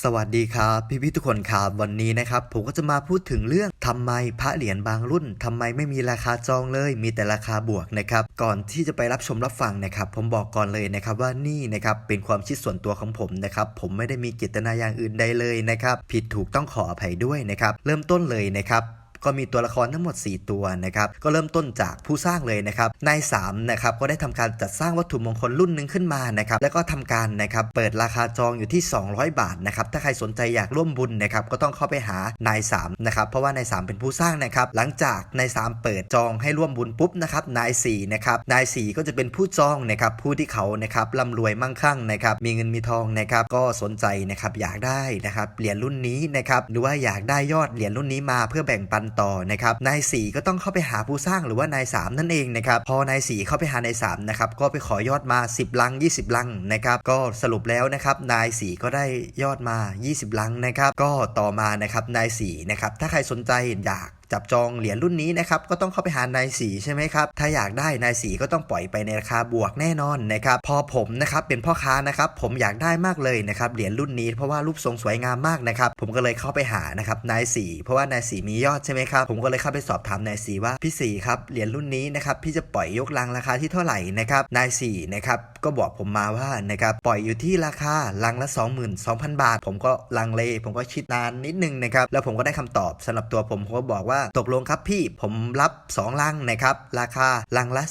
สวัสดีครับพี่พี่ทุกคนครับวันนี้นะครับผมก็จะมาพูดถึงเรื่องทำไมพระเหรียญบางรุ่นทำไมไม่มีราคาจองเลย มีแต่ราคาบวกนะครับก่อนที่จะไปรับชมรับฟังนะครับ ผมบอกก่อนเลยนะครับว่านี่นะครับเป็นความคิดส่วนตัวของผมนะครับผมไม่ได้มีเจตนาอย่างอื่นใดเลยนะครับผิดถูกต้องขออภัยด้วยนะครับเริ่มต้นเลยนะครับ ก็มีตัวละครทั้งหมด 4 ตัวนะครับก็เริ่มต้นจากผู้สร้างเลยนะครับนาย3นะครับก็ได้ทำการจัดสร้างวัตถุมงคลรุ่นหนึ่งขึ้นมานะครับแล้วก็ทำการนะครับเปิดราคาจองอยู่ที่ 200 บาทนะครับถ้าใครสนใจอยากร่วมบุญนะครับก็ต้องเข้าไปหานาย3นะครับเพราะว่านาย3เป็นผู้สร้างนะครับหลังจากนาย3เปิดจองให้ร่วมบุญปุ๊บนะครับนาย4นะครับนาย4ก็จะเป็นผู้จองนะครับผู้ที่เขานะครับร่ำรวยมั่งคั่งนะครับมีเงินมีทองนะครับก็สนใจนะครับอยากได้นะครับเหรียญรุ่นนี้นะครับหรือว่าอยากได้ยอดเหรียญรุ่นนี้มาเพื่อแบ่งปันต่อนะครับนายสี่ก็ต้องเข้าไปหาผู้สร้างหรือว่านายสามนั่นเองนะครับพอนายสี่เข้าไปหานายสามนะครับก็ไปขอยอดมา 10 ลัง 20 ลังนะครับก็สรุปแล้วนะครับนายสี่ก็ได้ยอดมา 20 ลังนะครับก็ต่อมานะครับนายสี่นะครับถ้าใครสนใจอยาก จับจองเหรียญรุ่นนี้นะครับก็ต้องเข้าไปหานายสีใช่ไหมครับถ้าอยากได้นายสีก็ต้องปล่อยไปในราคาบวกแน่นอนนะครับพอผมนะครับเป็นพ่อค้านะครับผมอยากได้มากเลยนะครับเหรียญรุ่นนี้เพราะว่ารูปทรงสวยงามมากนะครับผมก็เลยเข้าไปหานะครับนายสีเพราะว่านายสีมียอดใช่ไหมครับผมก็เลยเข้าไปสอบถามนายสีว่าพี่สีครับเหรียญรุ่นนี้นะครับพี่จะปล่อยยกลังราคาที่เท่าไหร่นะครับนายสีนะครับก็บอกผมมาว่านะครับปล่อยอยู่ที่ราคาลังละ 22,000 บาท ผมก็ลังเล ผมก็คิดนานนิดนึงนะครับแล้วผมก็ได้คำตอบสำหรับตัวผมผมก็บอกว่าตกลงครับพี่ผมรับ 2 ลังนะครับราคาลังละ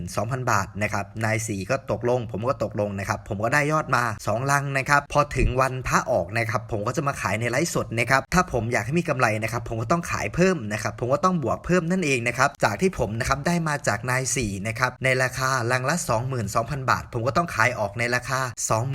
22,000 บาทนะครับนายสีก็ตกลง ผมก็ตกลงนะครับผมก็ได้ยอดมา 2 ลังนะครับพอถึงวันพระออกนะครับผมก็จะมาขายในไลฟ์สดนะครับถ้าผมอยากให้มีกำไรนะครับผมก็ต้องขายเพิ่มนะครับผมก็ต้องบวกเพิ่มนั่นเองนะครับจากที่ผมนะครับได้มาจากนายสีนะครับในราคาลังละ 22,000 บาท ผมก็ต้องขายออกในราคา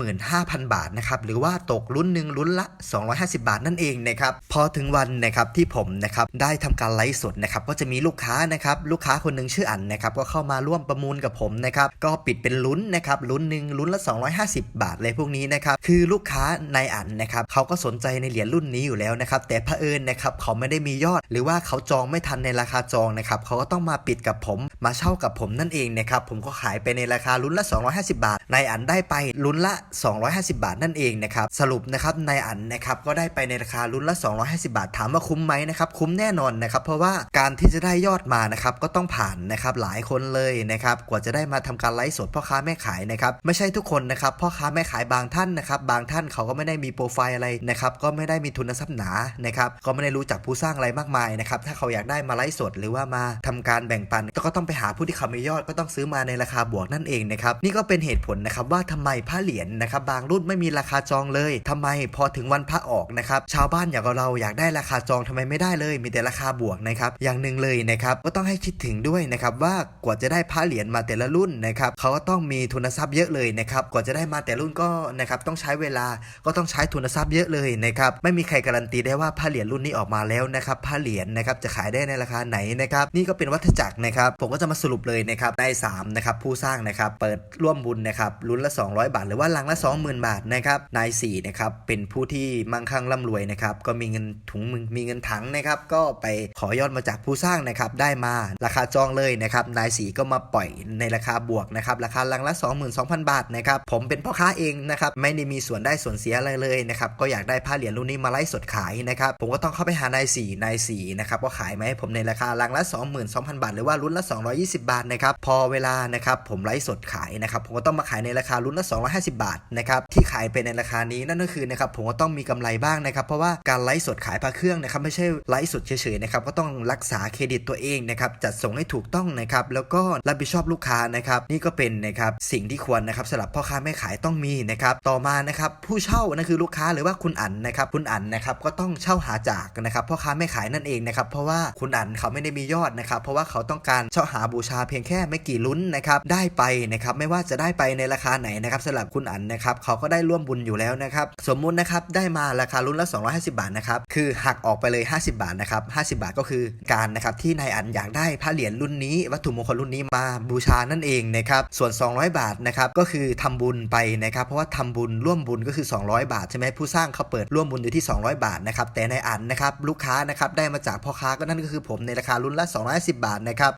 25,000 บาทนะครับหรือว่าตกรุ่นหนึ่งรุ่นละ 250 บาทนั่นเองนะครับพอถึงวันนะครับที่ผมนะครับได้ทำการไลฟ์สดนะครับก็จะมีลูกค้านะครับลูกค้าคนหนึ่งชื่ออันนะครับก็เข้ามาร่วมประมูลกับผมนะครับก็ปิดเป็นลุ้นนะครับลุ้นหนึ่งลุ้นละ 250 บาทเลยพวกนี้นะครับคือลูกค้าในอันนะครับเขาก็สนใจในเหรียญรุ่นนี้อยู่แล้วนะครับแต่เผอิญนะครับเขาไม่ได้มียอด หรือว่าเขาจองไม่ทันในราคาจองนะครับเขาก็ต้องมาปิดกับผม มาเช่ากับผมนั่นเองนะครับผมก็ขายไปในราคาลุ้นละ 250 บาทนายอันได้ไปลุ้นละ 250 บาทนั่นเองนะครับสรุปนะครับนายอันนะครับก็ได้ไปในราคาลุ้นละ 250 บาท ถามว่าคุ้มไหมนะครับคุ้มแน่นอนนะครับ เพราะว่าการที่จะได้ยอดมานะครับก็ต้องผ่านนะครับหลายคนเลยนะครับกว่าจะได้มาทำการไลฟ์สดพ่อค้าแม่ขายนะครับไม่ใช่ทุกคนนะครับพ่อค้าแม่ขายบางท่านนะครับบางท่านเขาก็ไม่ได้มีโปรไฟล์อะไรนะครับก็ไม่ได้มีทุนทรัพย์หนานะครับก็ไม่ได้รู้จักผู้สร้างอะไรมากมายนะครับถ้าเขาอยากได้มาไลฟ์สดหรือว่ามาทำการแบ่งปัน ก็ต้องไปหาผู้ที่เขามียอดก็ต้องซื้อมาในราคาบวกนั่นเองนะครับนี่ก็เป็นเหตุผลนะครับว่าทำไมผ้าเหรียญนะครับบางรุ่นไม่มีราคาจองเลยทำไมพอถึงวันพระออกนะครับชาวบ้านอย่างเราอยากได้ราคาจองทำไมไม่ได้เลย มีแต่ราคาบวกนะครับอย่างหนึ่งเลยนะครับก็ต้องให้คิดถึงด้วยนะครับว่ากว่าจะได้ผ้าเหรียญมาแต่ละรุ่นนะครับเขาก็ต้องมีทุนทรัพย์เยอะเลยนะครับกว่าจะได้มาแต่รุ่นก็นะครับต้องใช้เวลาก็ต้องใช้ทุนทรัพย์เยอะเลยนะครับไม่มีใครการันตีได้ว่าผ้าเหรียญรุ่นนี้ออกมาแล้วนะครับผ้าเหรียญนะครับจะขายได้ในราคาไหนนะครับนี่ก็เป็นวัฏจักรนะครับผมก็จะมาสรุปเลยนะครับใน3นะครับผู้สร้างนะครับเปิดร่วมบุญนะครับรุ่นละ 200 บาท หรือว่าลังละ 20,000 บาทนะครับนาย4นะครับเป็นผู้ที่มั่งคั่งร่ำรวยนะครับก็มีเงินถุงมือมีเงินถังนะครับก็ไปขอยอดมาจากผู้สร้างนะครับได้มาราคาจองเลยนะครับนายสีก็มาปล่อยในราคาบวกนะครับราคาลังละ 22,000 บาทนะครับผมเป็นพ่อค้าเองนะครับไม่ได้มีส่วนได้ส่วนเสียอะไรเลยนะครับก็อยากได้ผ้าเหรียญรุ่นนี้มาไลฟ์สดขายนะครับผมก็ต้องเข้าไปหานายสีนายสีนะครับก็ขายมาให้ผมในราคาลังละ 22,000 บาท หรือว่ารุ่นละ 220 บาทนะครับพอเวลานะครับผมไลฟ์สดขายนะครับผมก็ต้องมาขายในราคารุ่นละ 250 บาทนะครับที่ ขายไปในราคานี้นั่นก็คือนะครับผมก็ต้องมีกำไรบ้างนะครับ เพราะว่าการไลฟ์สดขายพระเครื่องนะครับไม่ใช่ไลฟ์สดเฉยๆนะครับก็ต้องรักษาเครดิตตัวเองนะครับจัดส่งให้ถูกต้องนะครับแล้วก็รับผิดชอบลูกค้านะครับนี่ก็เป็นนะครับสิ่งที่ควรนะครับสำหรับพ่อค้าแม่ขายต้องมีนะครับต่อมานะครับผู้เช่านั่นคือลูกค้าหรือว่าคุณอั๋นนะครับคุณอั๋นนะครับก็ต้องเช่าหาจากนะครับพ่อค้าแม่ขายนั่นเองนะครับเพราะว่าคุณอั๋นเขาไม่ได้มียอดนะครับเพราะว่าเขาต้องการเช่าหาบูชาเพียงแค่ไม่กี่ลุ้นนะครับได้ไปนะครับไม่ว่าจะได้ไปในราคาไหนนะครับสำหรับคุณอันนะครับเขาก็ได้ร่วมบุญอยู่แล้วนะครับ สมมุตินะครับได้มาราคารุ่นละ 250 บาทนะครับ คือหักออกไปเลย 50 บาทนะครับ 50 บาทก็คือการนะครับที่นายอันอยากได้พระเหรียญรุ่นนี้ วัตถุมงคลรุ่นนี้มาบูชานั่นเองนะครับ ส่วน 200 บาทนะครับก็คือทำบุญไปนะครับ เพราะว่าทำบุญร่วมบุญก็คือ 200 บาทใช่ไหมผู้สร้างเขาเปิดร่วมบุญอยู่ที่ 200 บาทนะครับ แต่นายอันนะครับลูกค้านะครับได้มาจากพ่อค้าก็นั่นก็คือผมในราคารุ่นละ 250 บาทนะครับ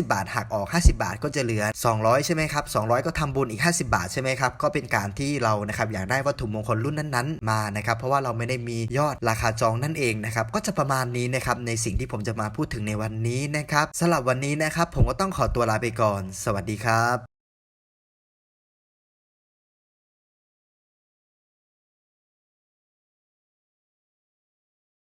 250 บาทหักออก 50 บาทก็จะเหลือ 200 ใช่ไหมครับ 200 ก็ทำบุญอีก 50 บาทใช่ไหมครับ ก็เป็นการที่เรานะครับอยากได้วัตถุมงคลรุ่นนั้นๆมานะครับเพราะว่าเราไม่ได้มียอดราคาจองนั่นเองนะครับก็จะประมาณนี้นะครับในสิ่งที่ผมจะมาพูดถึงในวันนี้นะครับสำหรับวันนี้นะครับผมก็ต้องขอตัวลาไปก่อน สวัสดีครับ